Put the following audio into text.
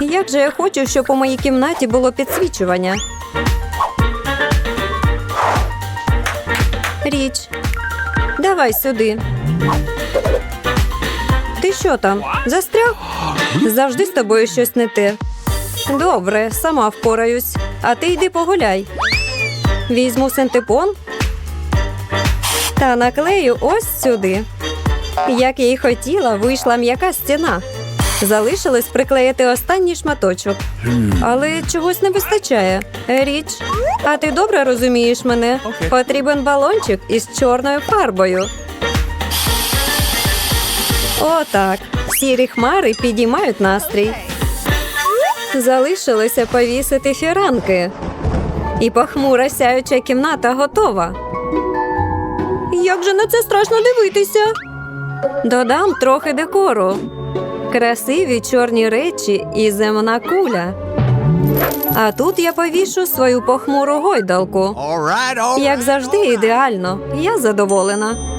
Як же я хочу, щоб у моїй кімнаті було підсвічування. Річ, давай сюди. Ти що там? Застряг? Завжди з тобою щось не те. Добре, сама впораюсь. А ти йди погуляй. Візьму синтепон та наклею ось сюди. Як я й хотіла, вийшла м'яка стіна. Залишилось приклеїти останній шматочок. Але чогось не вистачає. Річ, а ти добре розумієш мене? Потрібен балончик із чорною фарбою. Отак. Сірі хмари підіймають настрій. Залишилося повісити фіранки. І похмура сяюча кімната готова. Як же на це страшно дивитися? Додам трохи декору. Красиві чорні речі і земна куля. А тут я повішу свою похмуру гойдалку. Як завжди, ідеально. Я задоволена.